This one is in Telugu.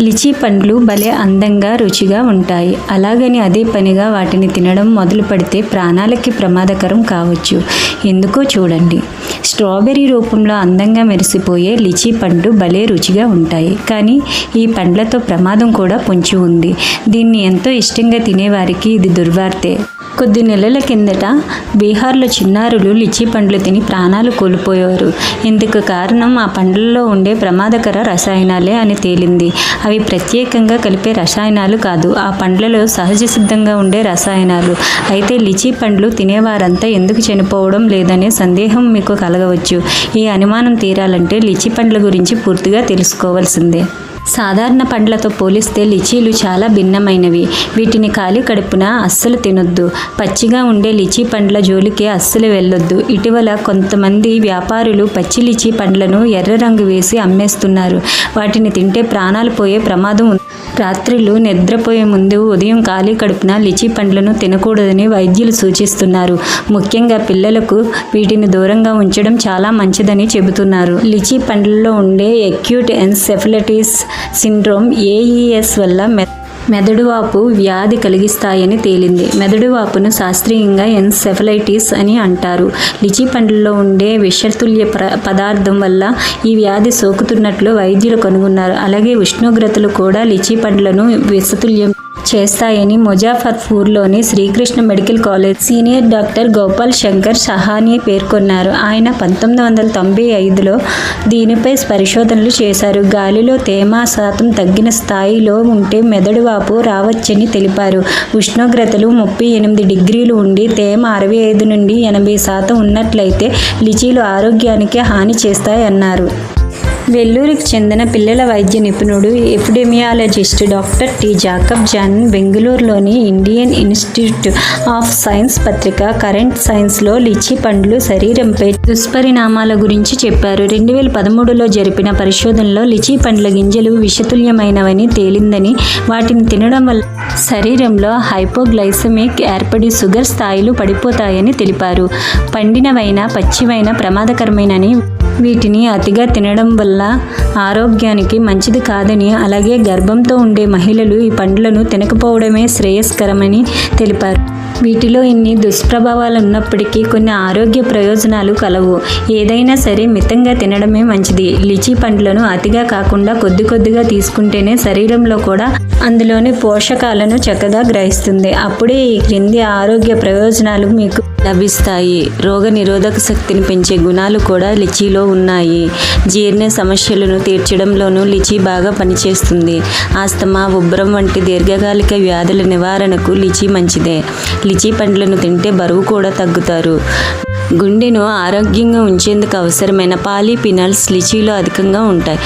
లిచీ పండ్లు భలే అందంగా రుచిగా ఉంటాయి. అలాగని అదే పనిగా వాటిని తినడం మొదలు పెడితే ప్రాణాలకి ప్రమాదకరం కావచ్చు. ఎందుకో చూడండి. స్ట్రాబెర్రీ రూపంలో అందంగా మెరిసిపోయే లిచీ పండ్లు భలే రుచిగా ఉంటాయి. కానీ ఈ పండ్లతో ప్రమాదం కూడా పొంచి ఉంది. దీన్ని ఎంతో ఇష్టంగా తినేవారికి ఇది దుర్వార్తే. కొద్ది నెలల కిందట బీహార్లో చిన్నారులు లిచీ పండ్లు తిని ప్రాణాలు కోల్పోయారు. ఇందుకు కారణం ఆ పండ్లలో ఉండే ప్రమాదకర రసాయనాలే అని తేలింది. అవి ప్రత్యేకంగా కలిపే రసాయనాలు కాదు. ఆ పండ్లలో సహజ సిద్ధంగా ఉండే రసాయనాలు. అయితే లిచీ పండ్లు తినేవారంతా ఎందుకు చనిపోవడం లేదనే సందేహం మీకు కలగవచ్చు. ఈ అనుమానం తీరాలంటే లిచీ పండ్ల గురించి పూర్తిగా తెలుసుకోవాల్సిందే. సాధారణ పండ్లతో పోలిస్తే లిచీలు చాలా భిన్నమైనవి. వీటిని ఖాళీ కడుపున అస్సలు తినొద్దు. పచ్చిగా ఉండే లిచీ పండ్ల జోలికి అస్సలు వెళ్ళొద్దు. ఇటీవల కొంతమంది వ్యాపారులు పచ్చి లిచీ పండ్లను ఎర్ర రంగు వేసి అమ్మేస్తున్నారు. వాటిని తింటే ప్రాణాలు పోయే ప్రమాదం ఉంది. రాత్రులు నిద్రపోయే ముందు ఉదయం ఖాళీ కడుపున లిచీ పండ్లను తినకూడదని వైద్యులు సూచిస్తున్నారు. ముఖ్యంగా పిల్లలకు వీటిని దూరంగా ఉంచడం చాలా మంచిదని చెబుతున్నారు. లిచీ పండ్లలో ఉండే ఎక్యూట్ ఎన్సెఫలటిస్ సిండ్రోమ్ ఏఈఎస్ వల్ల మె మెదడువాపు వ్యాధి కలిగిస్తాయని తేలింది. మెదడువాపును శాస్త్రీయంగా ఎన్సెఫలైటిస్ అని అంటారు. లిచీ పండ్లలో ఉండే విషతుల్య పదార్థం వల్ల ఈ వ్యాధి సోకుతున్నట్లు వైద్యులు కనుగొన్నారు. అలాగే ఉష్ణోగ్రతలు కూడా లిచీ పండ్లను విషతుల్యం చేస్తాయని ముజాఫర్పూర్లోని Sri Krishna medical college senior doctor Gopal Shankar Sahani పేర్కొన్నారు. ఆయన పంతొమ్మిది వందల తొంభై ఐదులో దీనిపై పరిశోధనలు చేశారు. గాలిలో తేమ శాతం తగ్గిన స్థాయిలో ఉంటే మెదడు వాపు రావచ్చని తెలిపారు. ఉష్ణోగ్రతలు ముప్పై ఎనిమిది డిగ్రీలు ఉండి తేమ అరవై ఐదు నుండి ఎనభై శాతం ఉన్నట్లయితే లిచీలు ఆరోగ్యానికి హాని చేస్తాయన్నారు. వెల్లూరుకు చెందిన పిల్లల వైద్య నిపుణుడు epidemiologist doctor T. Jacob John బెంగళూరులోని ఇండియన్ ఇన్స్టిట్యూట్ ఆఫ్ సైన్స్ పత్రిక కరెంట్ సైన్స్లో లిచి పండ్లు శరీరంపై దుష్పరిణామాల గురించి చెప్పారు. రెండు వేల పదమూడులో జరిపిన పరిశోధనలో లిచి పండ్ల గింజలు విషతుల్యమైనవని తేలిందని వాటిని తినడం వల్ల శరీరంలో హైపోగ్లైసమిక్ ఏర్పడి షుగర్ స్థాయిలు పడిపోతాయని తెలిపారు. పండినవైన పచ్చివైన ప్రమాదకరమైనని వీటిని అతిగా తినడం వల్ల ఆరోగ్యానికి మంచిది కాదని అలాగే గర్భంతో ఉండే మహిళలు ఈ పండ్లను తినకపోవడమే శ్రేయస్కరమని తెలిపారు. వీటిలో ఇన్ని దుష్ప్రభావాలు ఉన్నప్పటికీ కొన్ని ఆరోగ్య ప్రయోజనాలు కలవు. ఏదైనా సరే మితంగా తినడమే మంచిది. లిచీ పండ్లను అతిగా కాకుండా కొద్ది కొద్దిగా తీసుకుంటేనే శరీరంలో కూడా అందులోని పోషకాలను చక్కగా గ్రహిస్తుంది. అప్పుడే ఈ క్రింది ఆరోగ్య ప్రయోజనాలు మీకు లభిస్తాయి. రోగ నిరోధక శక్తిని పెంచే గుణాలు కూడా లిచీలో ఉన్నాయి. జీర్ణ సమస్యలను తీర్చడంలోనూ లిచీ బాగా పనిచేస్తుంది. ఆస్తమా ఉబ్బరం వంటి దీర్ఘకాలిక వ్యాధుల నివారణకు లిచి మంచిదే. లిచీ పండ్లను తింటే బరువు కూడా తగ్గుతారు. గుండెను ఆరోగ్యంగా ఉంచేందుకు అవసరమైన పాలీపినల్స్ లిచీలో అధికంగా ఉంటాయి.